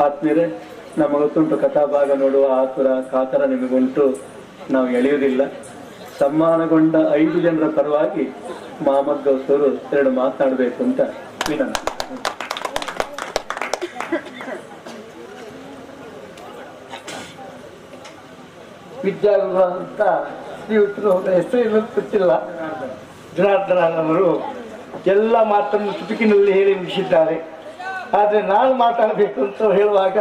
ಆತ್ಮೀಯರೇ ನಮ್ಮ ಗೊತ್ತುಂಟು ಕಥಾಭಾಗ ನೋಡುವ ಆತುರ, ಕಾತರ ನಿಮಗುಂಟು ನಾವು ಎಳೆಯುವುದಿಲ್ಲ. ಸಮ್ಮಾನಗೊಂಡ ಐದು ಜನರ ಪರವಾಗಿ ಮಹಮ್ಮದ್ ಎರಡು ಮಾತನಾಡಬೇಕು ಅಂತ ವಿನಂತಿ. ವಿದ್ಯಾಗೃಹ ಅಂತ ಅವರ ಹೆಸರು ಗೊತ್ತಿಲ್ಲ. ಜನಾರ್ದನ ಅವರು ಎಲ್ಲ ಮಾತನ್ನು ಚುಟುಕಿನಲ್ಲಿ ಹೇಳಿ ಮುಗಿಸಿದ್ದಾರೆ. ಆದರೆ ನಾನು ಮಾತಾಡಬೇಕು ಅಂತ ಹೇಳುವಾಗ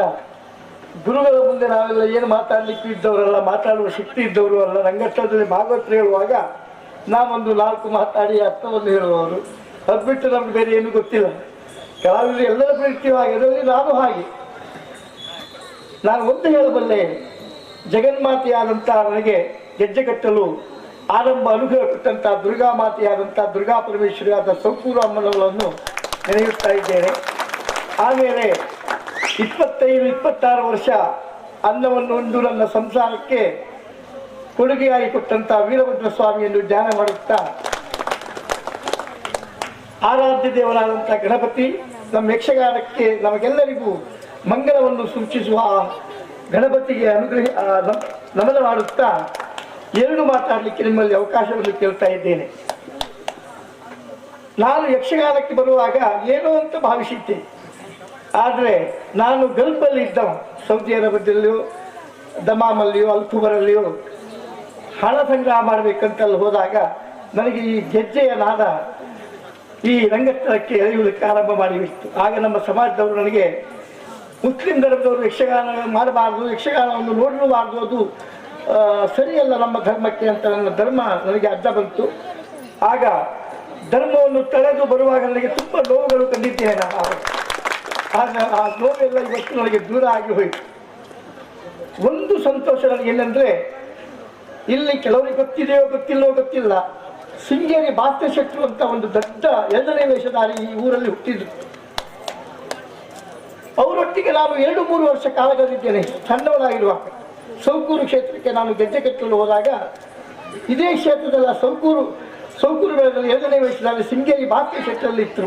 ಗುರುಗಳ ಮುಂದೆ ನಾವೆಲ್ಲ ಏನು ಮಾತಾಡಲಿಕ್ಕೆ ಇದ್ದವರಲ್ಲ, ಮಾತಾಡುವ ಶಕ್ತಿ ಇದ್ದವರು ಅಲ್ಲ. ರಂಗಸ್ಥಳದಲ್ಲಿ ಭಾಗವತರು ಹೇಳುವಾಗ ನಾವೊಂದು ನಾಲ್ಕು ಮಾತಾಡಿ ಅರ್ಥವನ್ನು ಹೇಳುವವರು. ಅದು ಬಿಟ್ಟು ನಮ್ಗೆ ಬೇರೆ ಏನು ಗೊತ್ತಿಲ್ಲ. ಕಲಾವಿದರು ಎಲ್ಲರ ಪ್ರೀತಿಯವಾಗಿ ಅದರಲ್ಲಿ ನಾನು ಹಾಗೆ. ನಾನು ಒಂದು ಹೇಳಬಲ್ಲೆ ಜಗನ್ಮಾತೆಯಾದಂಥ ನನಗೆ ಗೆಜ್ಜೆ ಕಟ್ಟಲು ಆರಂಭ ಅನುಗ್ರಹ ಕೊಟ್ಟಂಥ ದುರ್ಗಾ ಮಾತೆಯಾದಂಥ ದುರ್ಗಾ ಪರಮೇಶ್ವರಿಯಾದ ಸಂಪೂರ್ಣ ಅಮ್ಮನವರನ್ನು ನೆನೆಯುತ್ತಾ ಇದ್ದೇನೆ. ಆಮೇಲೆ ಇಪ್ಪತ್ತೈದು, ಇಪ್ಪತ್ತಾರು ವರ್ಷ ಅನ್ನವನ್ನು ಒಂದು ನನ್ನ ಸಂಸಾರಕ್ಕೆ ಕೊಡುಗೆಯಾಗಿ ಕೊಟ್ಟಂತಹ ವೀರಭದ್ರ ಸ್ವಾಮಿಯನ್ನು ಧ್ಯಾನ ಮಾಡುತ್ತಾ ಆರಾಧ್ಯ ದೇವರಾದಂಥ ಗಣಪತಿ ನಮ್ಮ ಯಕ್ಷಗಾನಕ್ಕೆ ನಮಗೆಲ್ಲರಿಗೂ ಮಂಗಲವನ್ನು ಸೂಚಿಸುವ ಗಣಪತಿಗೆ ಅನುಗ್ರಹ ನಮನ ಮಾಡುತ್ತಾ ಎರಡು ಮಾತಾಡಲಿಕ್ಕೆ ನಿಮ್ಮಲ್ಲಿ ಅವಕಾಶವನ್ನು ಕೇಳ್ತಾ ಇದ್ದೇನೆ. ನಾನು ಯಕ್ಷಗಾನಕ್ಕೆ ಬರುವಾಗ ಏನೋ ಅಂತ ಭಾವಿಸಿದ್ದೆ. ಆದರೆ ನಾನು ಗಲ್ಫಲ್ಲಿ ಇದ್ದ ಸೌದಿ ಅರಬದಲ್ಲಿಯೋ ದಮಾಮಲ್ಲಿಯೋ ಅಲ್ಪುಬರಲ್ಲಿಯೋ ಹಣ ಸಂಗ್ರಹ ಮಾಡಬೇಕಂತಲ್ಲಿ ಹೋದಾಗ ನನಗೆ ಈ ಗೆಜ್ಜೆಯ ನಾದ ಈ ರಂಗಸ್ಥಳಕ್ಕೆ ಎಳೆಯುವುದಕ್ಕೆ ಆರಂಭ ಮಾಡಿಬಿಟ್ಟು ಆಗ ನಮ್ಮ ಸಮಾಜದವರು ನನಗೆ ಮುಸ್ಲಿಂ ಧರ್ಮದವರು ಯಕ್ಷಗಾನ ಮಾಡಬಾರ್ದು, ಯಕ್ಷಗಾನವನ್ನು ನೋಡಬಾರ್ದು ಅದು ಸರಿಯಲ್ಲ ನಮ್ಮ ಧರ್ಮಕ್ಕೆ ಅಂತ ನನ್ನ ಧರ್ಮ ನನಗೆ ಅಡ್ಡ ಬಂತು. ಆಗ ಧರ್ಮವನ್ನು ತಳೆದು ಬರುವಾಗ ನನಗೆ ತುಂಬ ನೋವುಗಳು ಕಂಡಿದ್ದೇನೆ ನಾನು. ಆಗ ಆ ನೋವೆಲ್ಲ ಇವತ್ತು ನನಗೆ ದೂರ ಆಗಿ ಹೋಯಿತು. ಒಂದು ಸಂತೋಷ ನನಗೆ ಏನಂದ್ರೆ ಇಲ್ಲಿ ಕೆಲವರಿಗೆ ಗೊತ್ತಿದೆಯೋ ಗೊತ್ತಿಲ್ಲವೋ ಗೊತ್ತಿಲ್ಲ. ಶೃಂಗೇರಿ ಭಾಸ್ಕರ ಅಂತ ಒಂದು ದೊಡ್ಡ ಎರಡನೇ ವೇಷಧಾರಿ ಈ ಊರಲ್ಲಿ ಹುಟ್ಟಿದ್ರು. ಅವರೊಟ್ಟಿಗೆ ನಾನು ಎರಡು ಮೂರು ವರ್ಷ ಕಾಲಗಲ್ಲಿದ್ದೇನೆ ಸಣ್ಣವರಾಗಿರುವಾಗ ಸೌಕೂರು ಕ್ಷೇತ್ರಕ್ಕೆ ನಾನು ಗೆಜ್ಜೆ ಕಟ್ಟಲು ಹೋದಾಗ, ಇದೇ ಕ್ಷೇತ್ರದಲ್ಲ ಸೌಕೂರು ಸೌಕೂರು ಬೆಳೆದಲ್ಲಿ ಎರಡನೇ ವೇಷಧಾರಿ ಶೃಂಗೇರಿ ಭಾಸ್ಕರ ಇತ್ತು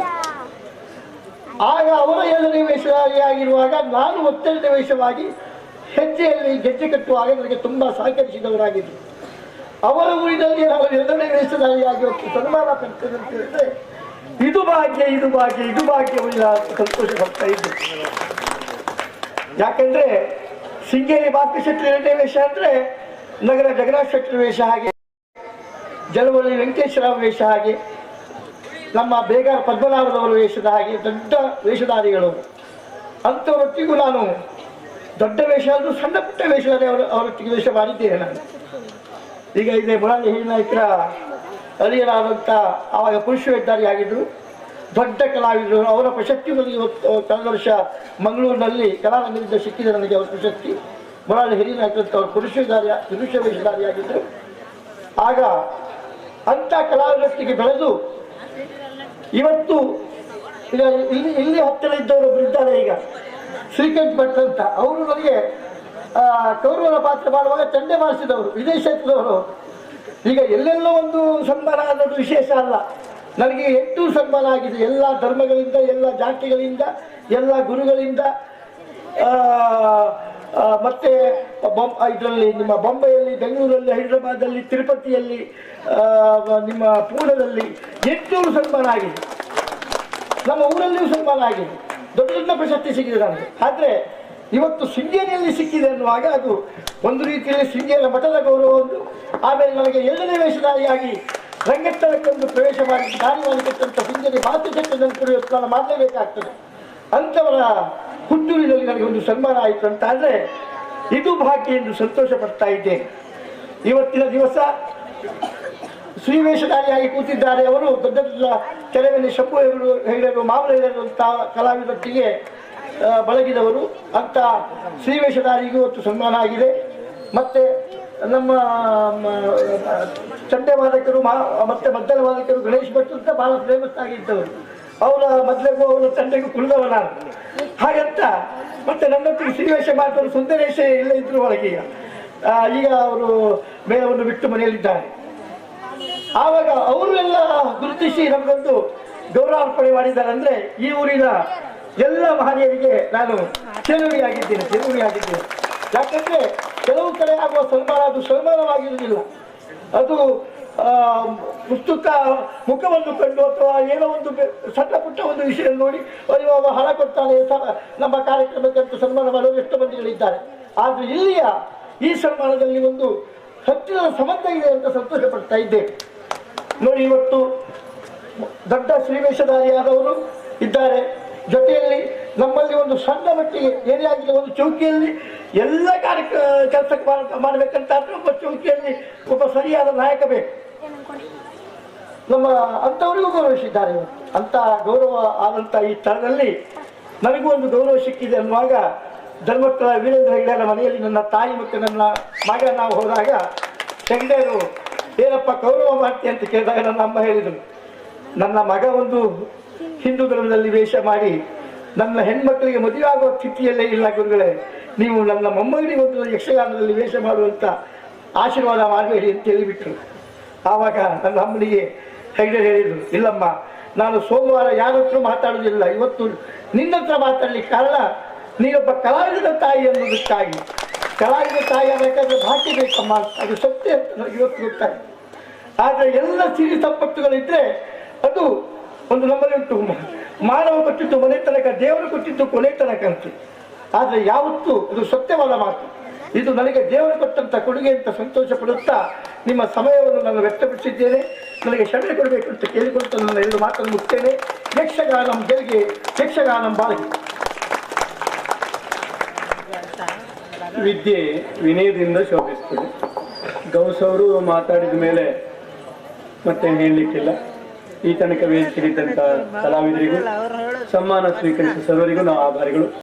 ಆಗ ಅವರ ಎರಡನೇ ವೇಷಧಾರಿಯಾಗಿರುವಾಗ ನಾನು ಒತ್ತೆರಡನೇ ವೇಷವಾಗಿ ಹೆಜ್ಜೆಯಲ್ಲಿ ಗೆಜ್ಜೆ ಕಟ್ಟುವಾಗ ನನಗೆ ತುಂಬ ಸಹಕರಿಸಿದವರಾಗಿದ್ದರು ಅವರ ಊರಿನಲ್ಲಿ ನಾವು ಎರಡನೇ ಹೋಗಿ ಸನ್ಮಾನ ಅಂತ ಹೇಳಿದ್ರೆ, ಇದು ಭಾಗ್ಯ ಇದು ಭಾಗ್ಯ ಇದು ಭಾಗ್ಯ ಸಂತೋಷ ಪಡ್ತಾ ಇದ್ದೆ. ಯಾಕಂದ್ರೆ ಸಿಂಗೇರಿ ಬಾಪಿ ಶೆಟ್ಟಿ ಎರಡನೇ ವೇಷ ಅಂದ್ರೆ ನಗರ ಜಗನ್ನಾಥ ಶೆಟ್ಟಿ ವೇಷ ಹಾಗೆ, ಜಲವಳ್ಳಿ ವೆಂಕಟೇಶ್ವರ ವೇಷ ಹಾಗೆ ನಮ್ಮ ಬೇಗ ಪದ್ಮನಾಭದವರು ವೇಷದ ಹಾಗೆ ದೊಡ್ಡ ವೇಷಧಾರಿಗಳು. ಅಂಥವರೊಟ್ಟಿಗೂ ನಾನು ದೊಡ್ಡ ವೇಷ ಆದರೂ ಸಣ್ಣ ಪುಟ್ಟ ವೇಷಧಾರಿ ಅವರ ಅವರೊಟ್ಟಿಗೆ ವೇಷ ಮಾಡಿದ್ದೇನೆ ನಾನು. ಈಗ ಇದೆ ಮುರಾರಿ ಹಿರಿನಾಯಕರ ಅಳಿಯರಾದಂಥ ಆವಾಗ ಪುರುಷ ವೇಷಧಾರಿ ಆಗಿದ್ದರು ದೊಡ್ಡ ಕಲಾವಿದರು, ಅವರ ಪ್ರಶಸ್ತಿ ಇವತ್ತು ಕಳೆದ ವರ್ಷ ಮಂಗಳೂರಿನಲ್ಲಿ ಕಲಾರಂಗದಿಂದ ಸಿಕ್ಕಿದೆ ನನಗೆ ಅವರ ಪ್ರಶಸ್ತಿ. ಮುರಾರಿ ಹಿರಿಯ ಅಂತ ಅವರು ಪುರುಷ ವೇಷಧಾರಿ ಪುರುಷ ವೇಷಧಾರಿಯಾಗಿದ್ದರು ಆಗ ಅಂಥ ಕಲಾವಿದರೊಟ್ಟಿಗೆ ಬೆಳೆದು ಇವತ್ತು ಇಲ್ಲಿ ಇಲ್ಲಿ ಹತ್ತಿರ ಇದ್ದವರು ಇದ್ದಾರೆ ಈಗ. ಶ್ರೀಕಂಠ್ ಭಟ್ ಅಂತ. ಅವರು ನನಗೆ ಕೌರವರ ಪಾತ್ರ ಮಾಡುವಾಗ ಚಂಡೆ ಮಾಡಿಸಿದವರು ಕ್ಷೇತ್ರದವರು ಈಗ ಎಲ್ಲೆಲ್ಲೋ ಒಂದು ಸನ್ಮಾನ ಅನ್ನೋದು ವಿಶೇಷ ಅಲ್ಲ. ನನಗೆ ಎಂಟು ಸನ್ಮಾನ ಆಗಿದೆ. ಎಲ್ಲ ಧರ್ಮಗಳಿಂದ, ಎಲ್ಲ ಜಾತಿಗಳಿಂದ, ಎಲ್ಲ ಗುರುಗಳಿಂದ ಮತ್ತೆ ಇದರಲ್ಲಿ ನಿಮ್ಮ ಬೊಂಬೆಯಲ್ಲಿ, ಬೆಂಗಳೂರಲ್ಲಿ ಹೈದರಾಬಾದಲ್ಲಿ ತಿರುಪತಿಯಲ್ಲಿ ನಿಮ್ಮ ಪೂರ್ಣದಲ್ಲಿ ಎಂಟುನೂರು ಸನ್ಮಾನ ಆಗಿದೆ. ನಮ್ಮ ಊರಲ್ಲಿಯೂ ಸನ್ಮಾನ ಆಗಿದೆ. ದೊಡ್ಡ ದೊಡ್ಡ ಪ್ರಶಸ್ತಿ ಸಿಕ್ಕಿದೆ ನನಗೆ ಆದರೆ ಇವತ್ತು ಶೃಂಗೇರಿಯಲ್ಲಿ ಸಿಕ್ಕಿದೆ ಅನ್ನುವಾಗ ಅದು ಒಂದು ರೀತಿಯಲ್ಲಿ ಶೃಂಗೇರಿಯ ಮಠದ ಗೌರವ ಒಂದು. ಆಮೇಲೆ ನನಗೆ ಎರಡನೇ ವೇಷಧಾರಿಯಾಗಿ ರಂಗಸ್ಥಳಕ್ಕೊಂದು ಪ್ರವೇಶ ಮಾಡಿ, ದಾರಿ ಮಾಡಿಕೊಟ್ಟಂಥ ಶೃಂಗೇರಿ ಮಾತೃಶಕ್ತಿ ಕೂಡ ಇವತ್ತು ನಾನು ಮಾಡಲೇಬೇಕಾಗ್ತದೆ. ಅಂಥವರ ಹುಟ್ಟೂರಿನಲ್ಲಿ ನನಗೆ ಒಂದು ಸನ್ಮಾನ ಆಯಿತು ಅಂತ ಆದರೆ ಇದು ಭಾಗ್ಯ ಎಂದು ಸಂತೋಷ ಪಡ್ತಾ ಇದ್ದೇನೆ ಇವತ್ತಿನ ದಿವಸ ಶ್ರೀವೇಷಧಾರಿಯಾಗಿ ಕೂತಿದ್ದಾರೆ ಅವರು. ದೊಡ್ಡ ದೊಡ್ಡ ಕೆರೆಯಲ್ಲಿ ಶಂಭು ಹೆಗರು ಹೆಗಡರು ಮಾಮಲ ಹೆಗಡರು ಅಂತ ಬಳಗಿದವರು. ಅಂತ ಶ್ರೀವೇಷಧಾರಿಗೂ ಇವತ್ತು ಸನ್ಮಾನ ಆಗಿದೆ. ಮತ್ತೆ ನಮ್ಮ ಚಂಡೆ ವಾದಕರು ಮತ್ತೆ ಮದ್ದಲ ವಾದಕರು ಗಣೇಶ್ ಭಟ್ ಅಂತ ಬಹಳ ಫೇಮಸ್ ಆಗಿದ್ದವರು. ಅವರ ಮೊದಲಿಗೂ ಅವನ ತಂದೆಗೂ ಕುಳಿದವ ನಾನು ಹಾಗಂತ ಮತ್ತೆ ನನ್ನೊಟ್ಟಿಗೆ ಶ್ರೀವೇಶ ಮಾಡ್ತಾರೆ ಸುಂದರೇಶ ಎಲ್ಲ ಇದ್ರು ಒಳಗೆ ಈಗ. ಈಗ ಅವರು ಮೇಳವನ್ನು ಬಿಟ್ಟು ಮನೆಯಲ್ಲಿದ್ದಾರೆ. ಆವಾಗ ಅವರೆಲ್ಲ ಗುರುತಿಸಿ ನಮಗೊಂದು ಗೌರವಾರ್ಪಣೆ ಮಾಡಿದ್ದಾರೆ ಅಂದ್ರೆ ಈ ಊರಿನ ಎಲ್ಲ ಮಹನೀಯರಿಗೆ ನಾನು ಚೆಲುವಿಯಾಗಿದ್ದೇನೆ ಚೆಲುವಿಯಾಗಿದ್ದೇನೆ ಯಾಕಂದ್ರೆ ಕೆಲವು ಕಡೆ ಆಗುವ ಸನ್ಮಾನ ಅದು ಸನ್ಮಾನವಾಗಿರುವುದಿಲ್ಲ. ಅದು ಪುಸ್ತಕ ಮುಖವನ್ನು ಕಂಡು ಅಥವಾ ಏನೋ ಒಂದು ಸಣ್ಣ ಪುಟ್ಟ ಒಂದು ವಿಷಯ ನೋಡಿ ಅಯ್ಯೋ ಹಣ ಕೊಡ್ತಾನೆ ನಮ್ಮ ಕಾರ್ಯಕ್ರಮಕ್ಕಂತೂ ಸನ್ಮಾನ ಮಾಡಲು ಎಷ್ಟು ಮಂದಿಗಳಿದ್ದಾರೆ ಆದರೆ ಇಲ್ಲಿಯ ಈ ಸನ್ಮಾನದಲ್ಲಿ ಒಂದು ಹತ್ತಿರದ ಸಂಬಂಧ ಇದೆ ಅಂತ ಸಂತೋಷ ಪಡ್ತಾ ಇದ್ದೇವೆ ನೋಡಿ, ಇವತ್ತು ದೊಡ್ಡ ಶ್ರೀವೇಶಧಾರಿಯಾದವರು ಇದ್ದಾರೆ. ಜೊತೆಯಲ್ಲಿ ನಮ್ಮಲ್ಲಿ ಒಂದು ಸಣ್ಣ ಮಟ್ಟಿಗೆ ಏನೇ ಆಗಿದೆ ಒಂದು ಚೌಕಿಯಲ್ಲಿ ಎಲ್ಲ ಕಾರ್ಯ, ಕೆಲಸಕ್ಕೆ ಮಾಡಬೇಕಂತ ಒಬ್ಬ ಚೌಕಿಯಲ್ಲಿ ಒಬ್ಬ ಸರಿಯಾದ ನಾಯಕ ಬೇಕು. ನಮ್ಮ ಅಂಥವರಿಗೂ ಗೌರವಿಸಿದ್ದಾರೆ. ಅಂತ ಗೌರವ ಆದಂಥ ಈ ಸ್ಥಳದಲ್ಲಿ ನನಗೂ ಒಂದು ಗೌರವ ಸಿಕ್ಕಿದೆ ಅನ್ನುವಾಗ ಧರ್ಮಸ್ಥಳ ವೀರೇಂದ್ರ ಹೆಗ್ಡೆರ ಮನೆಯಲ್ಲಿ ನನ್ನ ತಾಯಿ ಮತ್ತು ನನ್ನ ಮಗ ನಾವು ಹೋದಾಗ ಹೆಗ್ಡೆರು ಏನಪ್ಪ ಗೌರವ ಮಾಡ್ತೀಯ? ಅಂತ ಕೇಳಿದಾಗ ನನ್ನ ಅಮ್ಮ ಹೇಳಿದರು. ನನ್ನ ಮಗ ಒಂದು ಹಿಂದೂ ಧರ್ಮದಲ್ಲಿ ವೇಷ ಮಾಡಿ, ನನ್ನ ಹೆಣ್ಮಕ್ಳಿಗೆ ಮದುವೆ ಆಗುವ ಸ್ಥಿತಿಯಲ್ಲೇ ಇಲ್ಲ ಗುರುಗಳೇ, ನೀವು ನನ್ನ ಮೊಮ್ಮಗನಿಗೆ ಒಂದು ಯಕ್ಷಗಾನದಲ್ಲಿ ವೇಷ ಮಾಡುವಂಥ ಆಶೀರ್ವಾದ ಮಾಡಬೇಡಿ ಅಂತ ಹೇಳಿಬಿಟ್ರು. ಆವಾಗ ನನ್ನ ಅಮ್ಮನಿಗೆ ಹೆಗ್ಡೆ ಹೇಳಿದರು, ಇಲ್ಲಮ್ಮ, ನಾನು ಸೋಮವಾರ ಯಾರ ಮಾತಾಡೋದಿಲ್ಲ ಇವತ್ತು ನಿನ್ನ ಹತ್ರ ಮಾತಾಡ್ಲಿಕ್ಕೆ ಕಾರಣ ನೀನೊಬ್ಬ ಕಲಾವಿದ ತಾಯಿ ಅನ್ನೋದಕ್ಕಾಗಿ ಕಲಾವಿದ ತಾಯಿ ಆಗಬೇಕಾದ್ರೆ ಭಾಷೆ ಬೇಕಮ್ಮ, ಅದು ಸತ್ಯ ಅಂತ ನನಗೆ ಇವತ್ತು ಗೊತ್ತಾಯ್ತು. ಆದರೆ ಎಲ್ಲ ಸಿರಿ ಸಂಪತ್ತುಗಳಿದ್ರೆ ಅದು ಒಂದು ನಮ್ಮಲ್ಲಿ ಉಂಟು. ಮಾನವ ಕೊಟ್ಟಿದ್ದು ಮನೆ ತನಕ, ದೇವರು ಕೊಟ್ಟಿದ್ದು ಕೊನೆ ತನಕ ಅಂತ. ಆದರೆ ಯಾವತ್ತೂ ಇದು ಸತ್ಯವಾದ ಮಾತು. ಇದು ನನಗೆ ದೇವರು ಕೊಟ್ಟಂತ ಕೊಡುಗೆ ಅಂತ ಸಂತೋಷ ಪಡುತ್ತಾ ನಿಮ್ಮ ಸಮಯವನ್ನು ನಾನು ವ್ಯಕ್ತಪಡಿಸಿದ್ದೇನೆ. ನನಗೆ ಕ್ಷಮೆ ಕೊಡಬೇಕು ಅಂತ ಕೇಳಿಕೊಳ್ತಾ ನನ್ನ ಎರಡು ಮಾತನ್ನು ಮುಗ್ತೇನೆ ಯಕ್ಷಗಾನಂ ಗೆಲ್ಗೆ ಯಕ್ಷಗಾನಂ ಬಾಳ್ಗೆ ವಿದ್ಯೆ ವಿನಯದಿಂದ ಶೋಭಿಸ್ತದೆ ಗೌಸ್ ಅವರು ಮಾತಾಡಿದ ಮೇಲೆ ಮತ್ತೆ ಹೇಳಲಿಕ್ಕಿಲ್ಲ. ಈ ತನಕ ವೇದಿಕೆ ಕಲಾವಿದರಿಗೂ ಸಮ್ಮಾನ ಸ್ವೀಕರಿಸಿದ ಸರ್ವರಿಗೂ ನಾವು ಆಭಾರಿಗಳು.